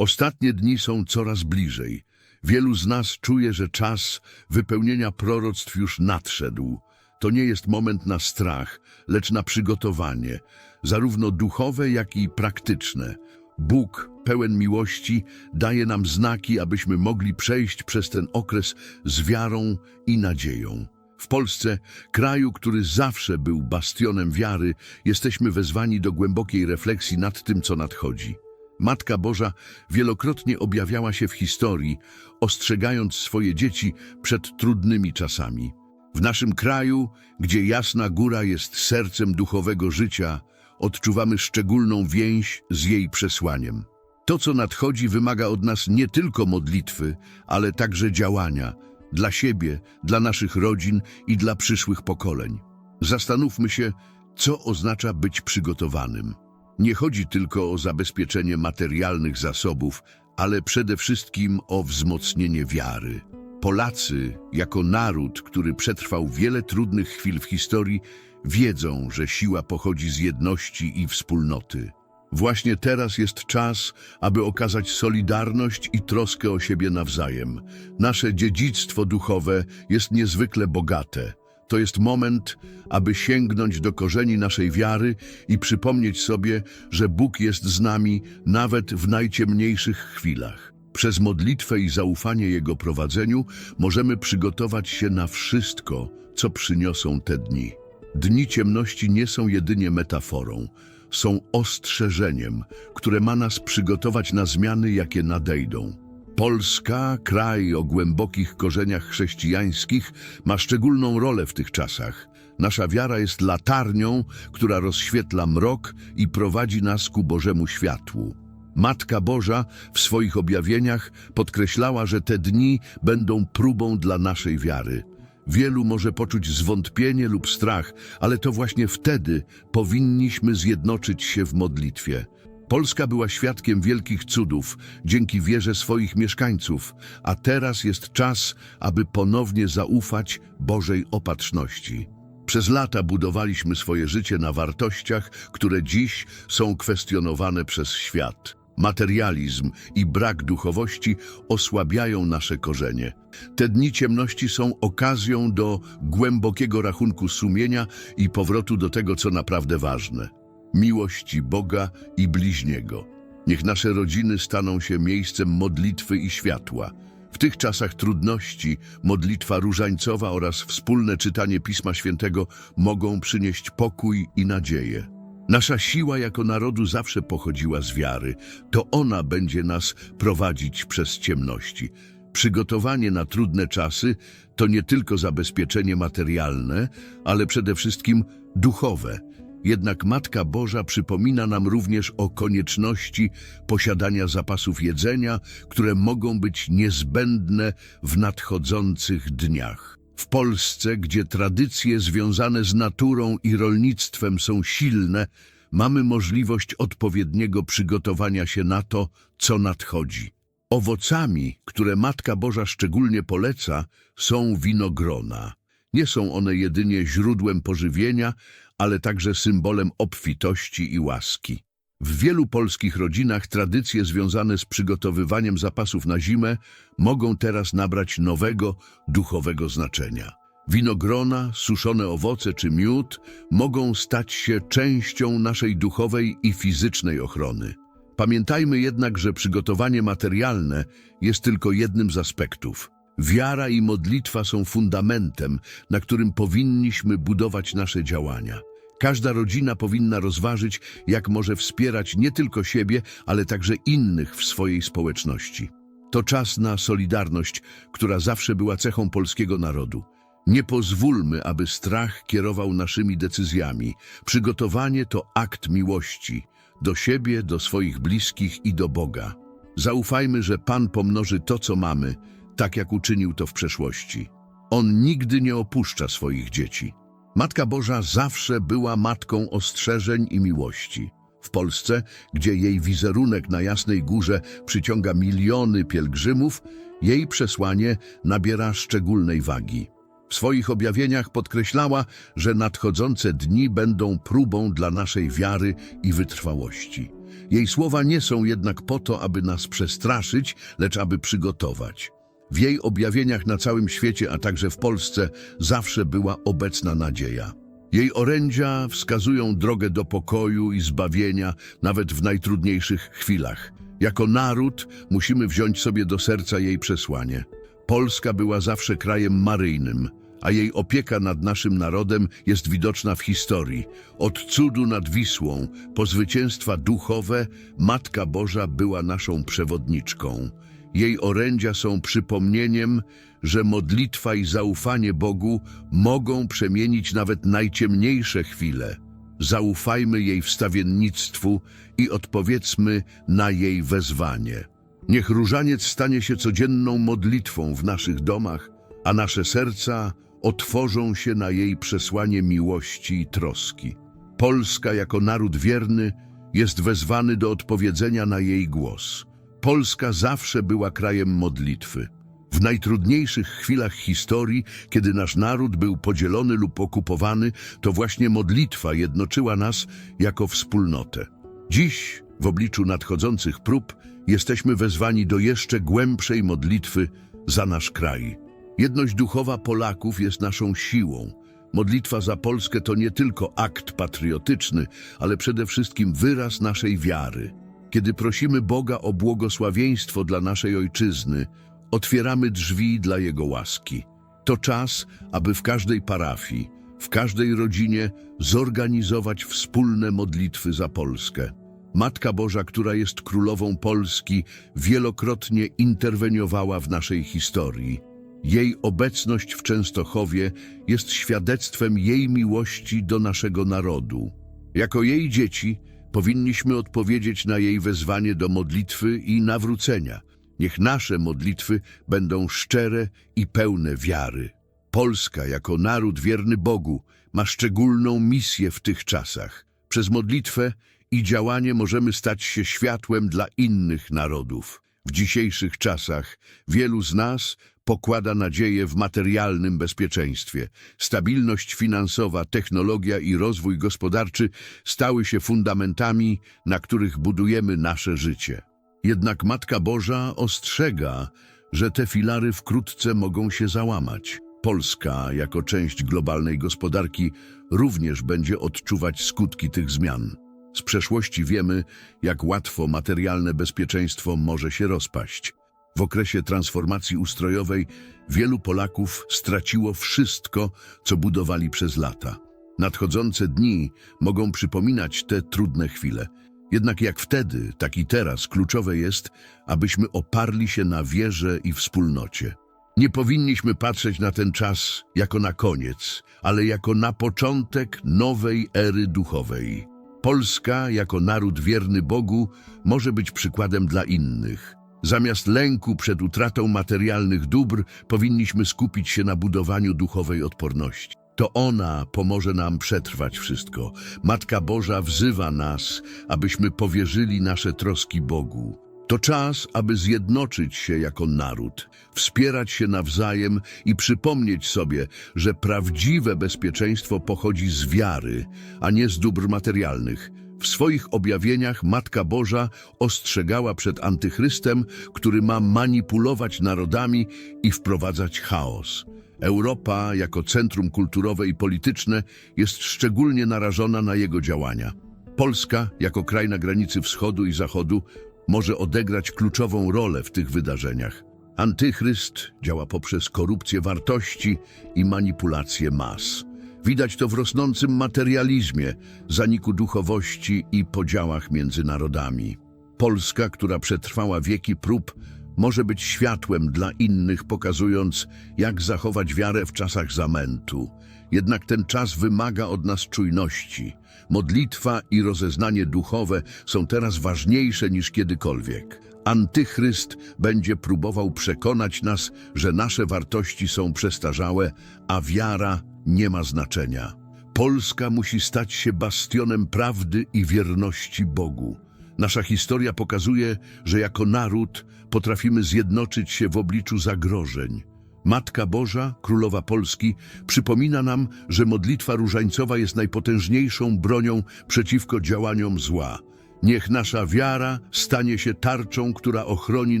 Ostatnie dni są coraz bliżej. Wielu z nas czuje, że czas wypełnienia proroctw już nadszedł. To nie jest moment na strach, lecz na przygotowanie, zarówno duchowe, jak i praktyczne. Bóg, pełen miłości, daje nam znaki, abyśmy mogli przejść przez ten okres z wiarą i nadzieją. W Polsce, kraju, który zawsze był bastionem wiary, jesteśmy wezwani do głębokiej refleksji nad tym, co nadchodzi. Matka Boża wielokrotnie objawiała się w historii, ostrzegając swoje dzieci przed trudnymi czasami. W naszym kraju, gdzie Jasna Góra jest sercem duchowego życia, odczuwamy szczególną więź z jej przesłaniem. To, co nadchodzi, wymaga od nas nie tylko modlitwy, ale także działania dla siebie, dla naszych rodzin i dla przyszłych pokoleń. Zastanówmy się, co oznacza być przygotowanym. Nie chodzi tylko o zabezpieczenie materialnych zasobów, ale przede wszystkim o wzmocnienie wiary. Polacy, jako naród, który przetrwał wiele trudnych chwil w historii, wiedzą, że siła pochodzi z jedności i wspólnoty. Właśnie teraz jest czas, aby okazać solidarność i troskę o siebie nawzajem. Nasze dziedzictwo duchowe jest niezwykle bogate. To jest moment, aby sięgnąć do korzeni naszej wiary i przypomnieć sobie, że Bóg jest z nami nawet w najciemniejszych chwilach. Przez modlitwę i zaufanie Jego prowadzeniu możemy przygotować się na wszystko, co przyniosą te dni. Dni ciemności nie są jedynie metaforą, są ostrzeżeniem, które ma nas przygotować na zmiany, jakie nadejdą. Polska, kraj o głębokich korzeniach chrześcijańskich, ma szczególną rolę w tych czasach. Nasza wiara jest latarnią, która rozświetla mrok i prowadzi nas ku Bożemu światłu. Matka Boża w swoich objawieniach podkreślała, że te dni będą próbą dla naszej wiary. Wielu może poczuć zwątpienie lub strach, ale to właśnie wtedy powinniśmy zjednoczyć się w modlitwie. Polska była świadkiem wielkich cudów dzięki wierze swoich mieszkańców, a teraz jest czas, aby ponownie zaufać Bożej opatrzności. Przez lata budowaliśmy swoje życie na wartościach, które dziś są kwestionowane przez świat. Materializm i brak duchowości osłabiają nasze korzenie. Te dni ciemności są okazją do głębokiego rachunku sumienia i powrotu do tego, co naprawdę ważne miłości Boga i bliźniego. Niech nasze rodziny staną się miejscem modlitwy i światła. W tych czasach trudności modlitwa różańcowa oraz wspólne czytanie Pisma Świętego mogą przynieść pokój i nadzieję. Nasza siła jako narodu zawsze pochodziła z wiary. To ona będzie nas prowadzić przez ciemności. Przygotowanie na trudne czasy to nie tylko zabezpieczenie materialne, ale przede wszystkim duchowe. Jednak Matka Boża przypomina nam również o konieczności posiadania zapasów jedzenia, które mogą być niezbędne w nadchodzących dniach. W Polsce, gdzie tradycje związane z naturą i rolnictwem są silne, mamy możliwość odpowiedniego przygotowania się na to, co nadchodzi. Owocami, które Matka Boża szczególnie poleca, są winogrona. Nie są one jedynie źródłem pożywienia, ale także symbolem obfitości i łaski. W wielu polskich rodzinach tradycje związane z przygotowywaniem zapasów na zimę mogą teraz nabrać nowego, duchowego znaczenia. Winogrona, suszone owoce czy miód mogą stać się częścią naszej duchowej i fizycznej ochrony. Pamiętajmy jednak, że przygotowanie materialne jest tylko jednym z aspektów. Wiara i modlitwa są fundamentem, na którym powinniśmy budować nasze działania. Każda rodzina powinna rozważyć, jak może wspierać nie tylko siebie, ale także innych w swojej społeczności. To czas na solidarność, która zawsze była cechą polskiego narodu. Nie pozwólmy, aby strach kierował naszymi decyzjami. Przygotowanie to akt miłości do siebie, do swoich bliskich i do Boga. Zaufajmy, że Pan pomnoży to, co mamy, tak jak uczynił to w przeszłości. On nigdy nie opuszcza swoich dzieci. Matka Boża zawsze była matką ostrzeżeń i miłości. W Polsce, gdzie jej wizerunek na Jasnej Górze przyciąga miliony pielgrzymów, jej przesłanie nabiera szczególnej wagi. W swoich objawieniach podkreślała, że nadchodzące dni będą próbą dla naszej wiary i wytrwałości. Jej słowa nie są jednak po to, aby nas przestraszyć, lecz aby przygotować. W jej objawieniach na całym świecie, a także w Polsce, zawsze była obecna nadzieja. Jej orędzia wskazują drogę do pokoju i zbawienia, nawet w najtrudniejszych chwilach. Jako naród musimy wziąć sobie do serca jej przesłanie. Polska była zawsze krajem maryjnym, a jej opieka nad naszym narodem jest widoczna w historii. Od cudu nad Wisłą po zwycięstwa duchowe Matka Boża była naszą przewodniczką. Jej orędzia są przypomnieniem, że modlitwa i zaufanie Bogu mogą przemienić nawet najciemniejsze chwile. Zaufajmy jej wstawiennictwu i odpowiedzmy na jej wezwanie. Niech różaniec stanie się codzienną modlitwą w naszych domach, a nasze serca otworzą się na jej przesłanie miłości i troski. Polska jako naród wierny jest wezwany do odpowiedzenia na jej głos. Polska zawsze była krajem modlitwy. W najtrudniejszych chwilach historii, kiedy nasz naród był podzielony lub okupowany, to właśnie modlitwa jednoczyła nas jako wspólnotę. Dziś, w obliczu nadchodzących prób, jesteśmy wezwani do jeszcze głębszej modlitwy za nasz kraj. Jedność duchowa Polaków jest naszą siłą. Modlitwa za Polskę to nie tylko akt patriotyczny, ale przede wszystkim wyraz naszej wiary. Kiedy prosimy Boga o błogosławieństwo dla naszej ojczyzny, otwieramy drzwi dla Jego łaski. To czas, aby w każdej parafii, w każdej rodzinie zorganizować wspólne modlitwy za Polskę. Matka Boża, która jest królową Polski, wielokrotnie interweniowała w naszej historii. Jej obecność w Częstochowie jest świadectwem jej miłości do naszego narodu. Jako jej dzieci powinniśmy odpowiedzieć na jej wezwanie do modlitwy i nawrócenia. Niech nasze modlitwy będą szczere i pełne wiary. Polska jako naród wierny Bogu ma szczególną misję w tych czasach. Przez modlitwę i działanie możemy stać się światłem dla innych narodów. W dzisiejszych czasach wielu z nas pokłada nadzieję w materialnym bezpieczeństwie. Stabilność finansowa, technologia i rozwój gospodarczy stały się fundamentami, na których budujemy nasze życie. Jednak Matka Boża ostrzega, że te filary wkrótce mogą się załamać. Polska, jako część globalnej gospodarki, również będzie odczuwać skutki tych zmian. Z przeszłości wiemy, jak łatwo materialne bezpieczeństwo może się rozpaść. W okresie transformacji ustrojowej wielu Polaków straciło wszystko, co budowali przez lata. Nadchodzące dni mogą przypominać te trudne chwile. Jednak jak wtedy, tak i teraz kluczowe jest, abyśmy oparli się na wierze i wspólnocie. Nie powinniśmy patrzeć na ten czas jako na koniec, ale jako na początek nowej ery duchowej. Polska, jako naród wierny Bogu, może być przykładem dla innych. Zamiast lęku przed utratą materialnych dóbr, powinniśmy skupić się na budowaniu duchowej odporności. To ona pomoże nam przetrwać wszystko. Matka Boża wzywa nas, abyśmy powierzyli nasze troski Bogu. To czas, aby zjednoczyć się jako naród, wspierać się nawzajem i przypomnieć sobie, że prawdziwe bezpieczeństwo pochodzi z wiary, a nie z dóbr materialnych. W swoich objawieniach Matka Boża ostrzegała przed antychrystem, który ma manipulować narodami i wprowadzać chaos. Europa, jako centrum kulturowe i polityczne, jest szczególnie narażona na jego działania. Polska, jako kraj na granicy wschodu i zachodu, może odegrać kluczową rolę w tych wydarzeniach. Antychryst działa poprzez korupcję wartości i manipulację mas. Widać to w rosnącym materializmie, zaniku duchowości i podziałach między narodami. Polska, która przetrwała wieki prób, może być światłem dla innych, pokazując, jak zachować wiarę w czasach zamętu. Jednak ten czas wymaga od nas czujności. Modlitwa i rozeznanie duchowe są teraz ważniejsze niż kiedykolwiek. Antychryst będzie próbował przekonać nas, że nasze wartości są przestarzałe, a wiara nie ma znaczenia. Polska musi stać się bastionem prawdy i wierności Bogu. Nasza historia pokazuje, że jako naród potrafimy zjednoczyć się w obliczu zagrożeń. Matka Boża, Królowa Polski, przypomina nam, że modlitwa różańcowa jest najpotężniejszą bronią przeciwko działaniom zła. Niech nasza wiara stanie się tarczą, która ochroni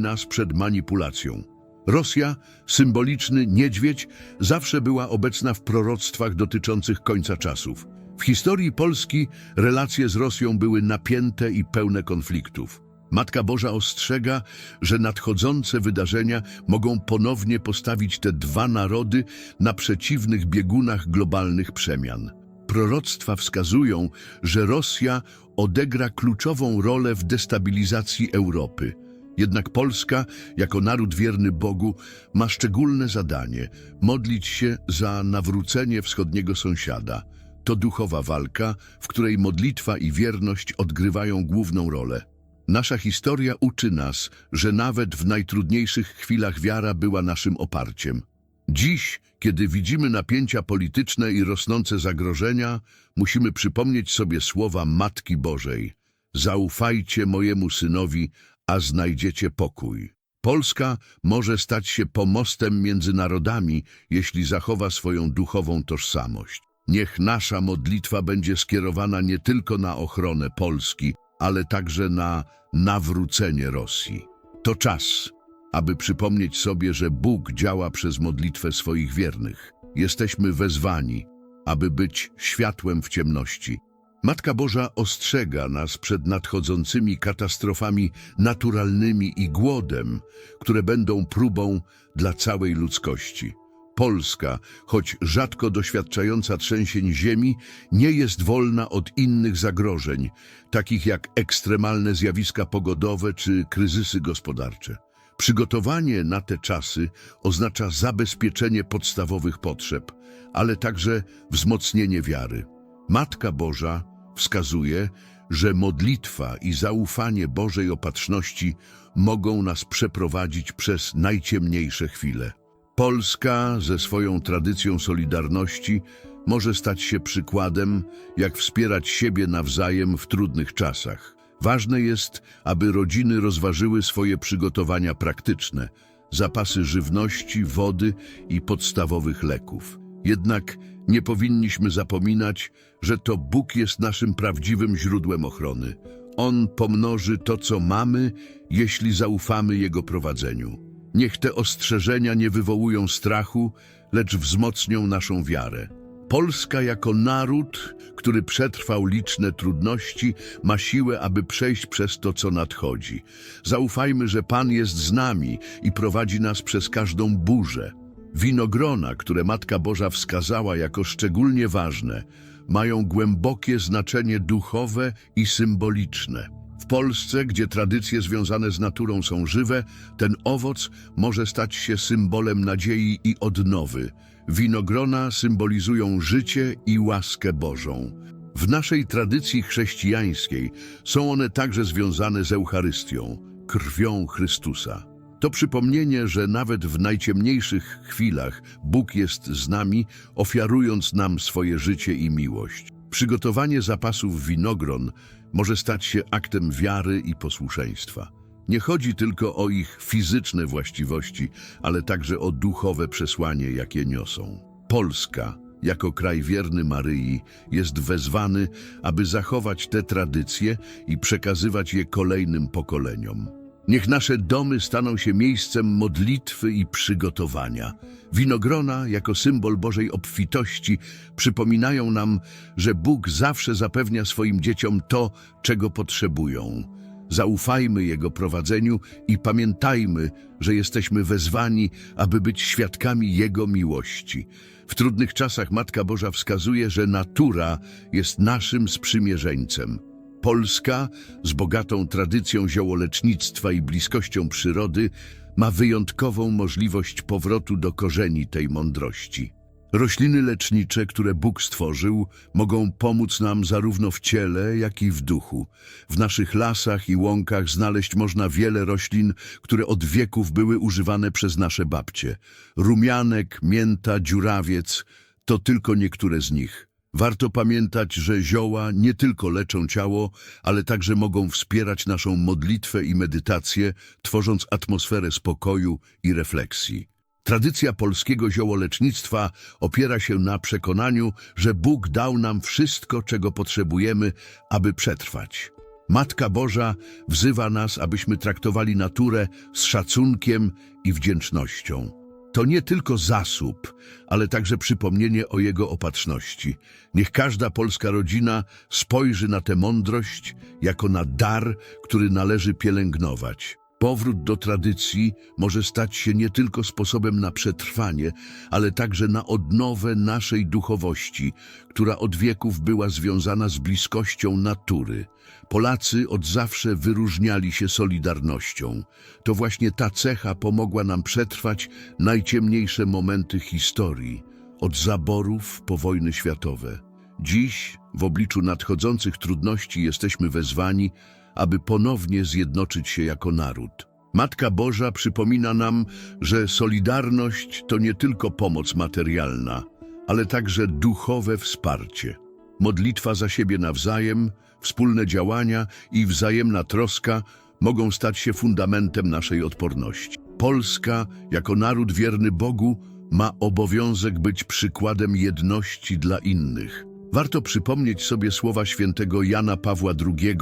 nas przed manipulacją. Rosja, symboliczny niedźwiedź, zawsze była obecna w proroctwach dotyczących końca czasów. W historii Polski relacje z Rosją były napięte i pełne konfliktów. Matka Boża ostrzega, że nadchodzące wydarzenia mogą ponownie postawić te dwa narody na przeciwnych biegunach globalnych przemian. Proroctwa wskazują, że Rosja odegra kluczową rolę w destabilizacji Europy. Jednak Polska, jako naród wierny Bogu, ma szczególne zadanie modlić się za nawrócenie wschodniego sąsiada. To duchowa walka, w której modlitwa i wierność odgrywają główną rolę. Nasza historia uczy nas, że nawet w najtrudniejszych chwilach wiara była naszym oparciem. Dziś, kiedy widzimy napięcia polityczne i rosnące zagrożenia, musimy przypomnieć sobie słowa Matki Bożej. Zaufajcie mojemu synowi, a znajdziecie pokój. Polska może stać się pomostem między narodami, jeśli zachowa swoją duchową tożsamość. Niech nasza modlitwa będzie skierowana nie tylko na ochronę Polski, ale także na nawrócenie Rosji. To czas, aby przypomnieć sobie, że Bóg działa przez modlitwę swoich wiernych. Jesteśmy wezwani, aby być światłem w ciemności. Matka Boża ostrzega nas przed nadchodzącymi katastrofami naturalnymi i głodem, które będą próbą dla całej ludzkości. Polska, choć rzadko doświadczająca trzęsień ziemi, nie jest wolna od innych zagrożeń, takich jak ekstremalne zjawiska pogodowe czy kryzysy gospodarcze. Przygotowanie na te czasy oznacza zabezpieczenie podstawowych potrzeb, ale także wzmocnienie wiary. Matka Boża wskazuje, że modlitwa i zaufanie Bożej opatrzności mogą nas przeprowadzić przez najciemniejsze chwile. Polska ze swoją tradycją solidarności może stać się przykładem, jak wspierać siebie nawzajem w trudnych czasach. Ważne jest, aby rodziny rozważyły swoje przygotowania praktyczne, zapasy żywności, wody i podstawowych leków. Jednak nie powinniśmy zapominać, że to Bóg jest naszym prawdziwym źródłem ochrony. On pomnoży to, co mamy, jeśli zaufamy Jego prowadzeniu. Niech te ostrzeżenia nie wywołują strachu, lecz wzmocnią naszą wiarę. Polska jako naród, który przetrwał liczne trudności, ma siłę, aby przejść przez to, co nadchodzi. Zaufajmy, że Pan jest z nami i prowadzi nas przez każdą burzę. Winogrona, które Matka Boża wskazała jako szczególnie ważne, mają głębokie znaczenie duchowe i symboliczne. W Polsce, gdzie tradycje związane z naturą są żywe, ten owoc może stać się symbolem nadziei i odnowy. Winogrona symbolizują życie i łaskę Bożą. W naszej tradycji chrześcijańskiej są one także związane z Eucharystią, krwią Chrystusa. To przypomnienie, że nawet w najciemniejszych chwilach Bóg jest z nami, ofiarując nam swoje życie i miłość. Przygotowanie zapasów winogron może stać się aktem wiary i posłuszeństwa. Nie chodzi tylko o ich fizyczne właściwości, ale także o duchowe przesłanie, jakie niosą. Polska, jako kraj wierny Maryi, jest wezwany, aby zachować te tradycje i przekazywać je kolejnym pokoleniom. Niech nasze domy staną się miejscem modlitwy i przygotowania. Winogrona, jako symbol Bożej obfitości, przypominają nam, że Bóg zawsze zapewnia swoim dzieciom to, czego potrzebują. Zaufajmy Jego prowadzeniu i pamiętajmy, że jesteśmy wezwani, aby być świadkami Jego miłości. W trudnych czasach Matka Boża wskazuje, że natura jest naszym sprzymierzeńcem. Polska, z bogatą tradycją ziołolecznictwa i bliskością przyrody, ma wyjątkową możliwość powrotu do korzeni tej mądrości. Rośliny lecznicze, które Bóg stworzył, mogą pomóc nam zarówno w ciele, jak i w duchu. W naszych lasach i łąkach znaleźć można wiele roślin, które od wieków były używane przez nasze babcie. Rumianek, mięta, dziurawiec to tylko niektóre z nich. Warto pamiętać, że zioła nie tylko leczą ciało, ale także mogą wspierać naszą modlitwę i medytację, tworząc atmosferę spokoju i refleksji. Tradycja polskiego ziołolecznictwa opiera się na przekonaniu, że Bóg dał nam wszystko, czego potrzebujemy, aby przetrwać. Matka Boża wzywa nas, abyśmy traktowali naturę z szacunkiem i wdzięcznością. To nie tylko zasób, ale także przypomnienie o jego opatrzności. Niech każda polska rodzina spojrzy na tę mądrość jako na dar, który należy pielęgnować. Powrót do tradycji może stać się nie tylko sposobem na przetrwanie, ale także na odnowę naszej duchowości, która od wieków była związana z bliskością natury. Polacy od zawsze wyróżniali się solidarnością. To właśnie ta cecha pomogła nam przetrwać najciemniejsze momenty historii, od zaborów po wojny światowe. Dziś, w obliczu nadchodzących trudności, jesteśmy wezwani, aby ponownie zjednoczyć się jako naród. Matka Boża przypomina nam, że solidarność to nie tylko pomoc materialna, ale także duchowe wsparcie. Modlitwa za siebie nawzajem, wspólne działania i wzajemna troska mogą stać się fundamentem naszej odporności. Polska, jako naród wierny Bogu, ma obowiązek być przykładem jedności dla innych. Warto przypomnieć sobie słowa świętego Jana Pawła II,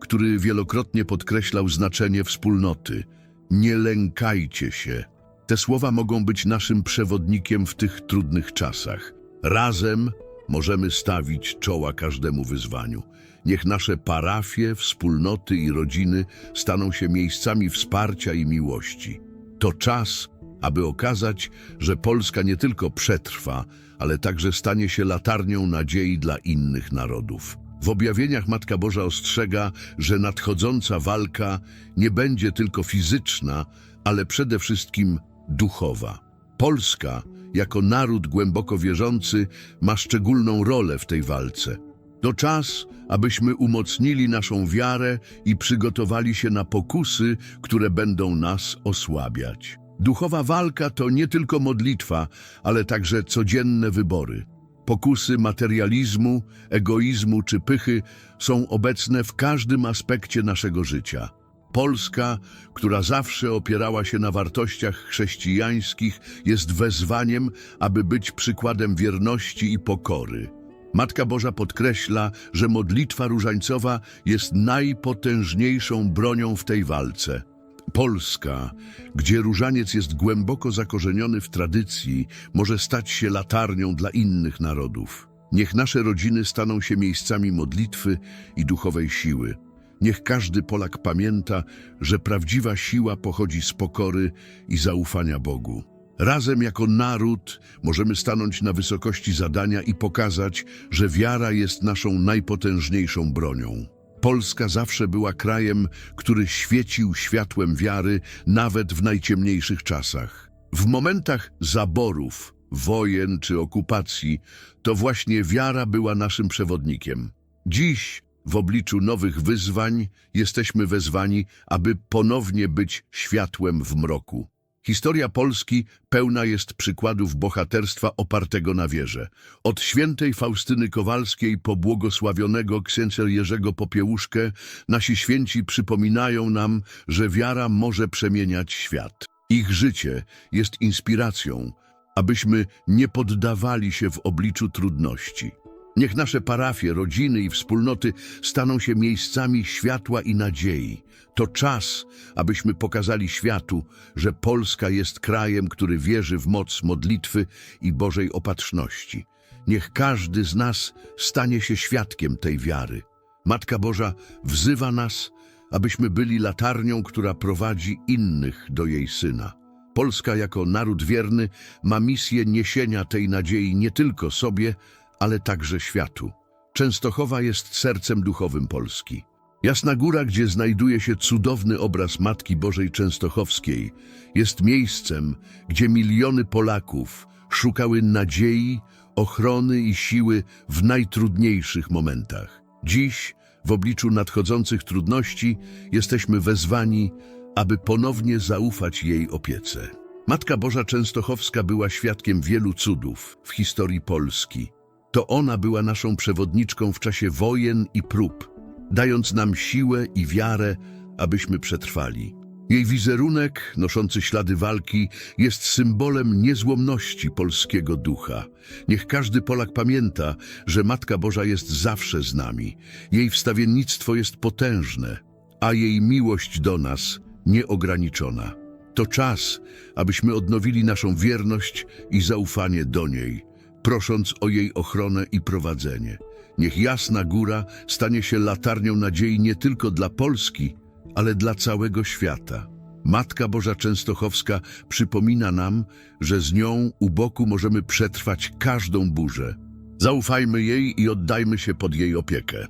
który wielokrotnie podkreślał znaczenie wspólnoty. Nie lękajcie się. Te słowa mogą być naszym przewodnikiem w tych trudnych czasach. Razem możemy stawić czoła każdemu wyzwaniu. Niech nasze parafie, wspólnoty i rodziny staną się miejscami wsparcia i miłości. To czas, aby okazać, że Polska nie tylko przetrwa, ale także stanie się latarnią nadziei dla innych narodów. W objawieniach Matka Boża ostrzega, że nadchodząca walka nie będzie tylko fizyczna, ale przede wszystkim duchowa. Polska, jako naród głęboko wierzący, ma szczególną rolę w tej walce. To czas, abyśmy umocnili naszą wiarę i przygotowali się na pokusy, które będą nas osłabiać. Duchowa walka to nie tylko modlitwa, ale także codzienne wybory. Pokusy materializmu, egoizmu czy pychy są obecne w każdym aspekcie naszego życia. Polska, która zawsze opierała się na wartościach chrześcijańskich, jest wezwaniem, aby być przykładem wierności i pokory. Matka Boża podkreśla, że modlitwa różańcowa jest najpotężniejszą bronią w tej walce. Polska, gdzie różaniec jest głęboko zakorzeniony w tradycji, może stać się latarnią dla innych narodów. Niech nasze rodziny staną się miejscami modlitwy i duchowej siły. Niech każdy Polak pamięta, że prawdziwa siła pochodzi z pokory i zaufania Bogu. Razem jako naród możemy stanąć na wysokości zadania i pokazać, że wiara jest naszą najpotężniejszą bronią. Polska zawsze była krajem, który świecił światłem wiary nawet w najciemniejszych czasach. W momentach zaborów, wojen czy okupacji, to właśnie wiara była naszym przewodnikiem. Dziś, w obliczu nowych wyzwań, jesteśmy wezwani, aby ponownie być światłem w mroku. Historia Polski pełna jest przykładów bohaterstwa opartego na wierze. Od świętej Faustyny Kowalskiej po błogosławionego księcia Jerzego Popiełuszkę nasi święci przypominają nam, że wiara może przemieniać świat. Ich życie jest inspiracją, abyśmy nie poddawali się w obliczu trudności. Niech nasze parafie, rodziny i wspólnoty staną się miejscami światła i nadziei. To czas, abyśmy pokazali światu, że Polska jest krajem, który wierzy w moc modlitwy i Bożej opatrzności. Niech każdy z nas stanie się świadkiem tej wiary. Matka Boża wzywa nas, abyśmy byli latarnią, która prowadzi innych do jej Syna. Polska jako naród wierny ma misję niesienia tej nadziei nie tylko sobie, ale także światu. Częstochowa jest sercem duchowym Polski. Jasna Góra, gdzie znajduje się cudowny obraz Matki Bożej Częstochowskiej, jest miejscem, gdzie miliony Polaków szukały nadziei, ochrony i siły w najtrudniejszych momentach. Dziś, w obliczu nadchodzących trudności, jesteśmy wezwani, aby ponownie zaufać jej opiece. Matka Boża Częstochowska była świadkiem wielu cudów w historii Polski. To ona była naszą przewodniczką w czasie wojen i prób, dając nam siłę i wiarę, abyśmy przetrwali. Jej wizerunek, noszący ślady walki, jest symbolem niezłomności polskiego ducha. Niech każdy Polak pamięta, że Matka Boża jest zawsze z nami. Jej wstawiennictwo jest potężne, a jej miłość do nas nieograniczona. To czas, abyśmy odnowili naszą wierność i zaufanie do niej, prosząc o jej ochronę i prowadzenie. Niech Jasna Góra stanie się latarnią nadziei nie tylko dla Polski, ale dla całego świata. Matka Boża Częstochowska przypomina nam, że z nią u boku możemy przetrwać każdą burzę. Zaufajmy jej i oddajmy się pod jej opiekę.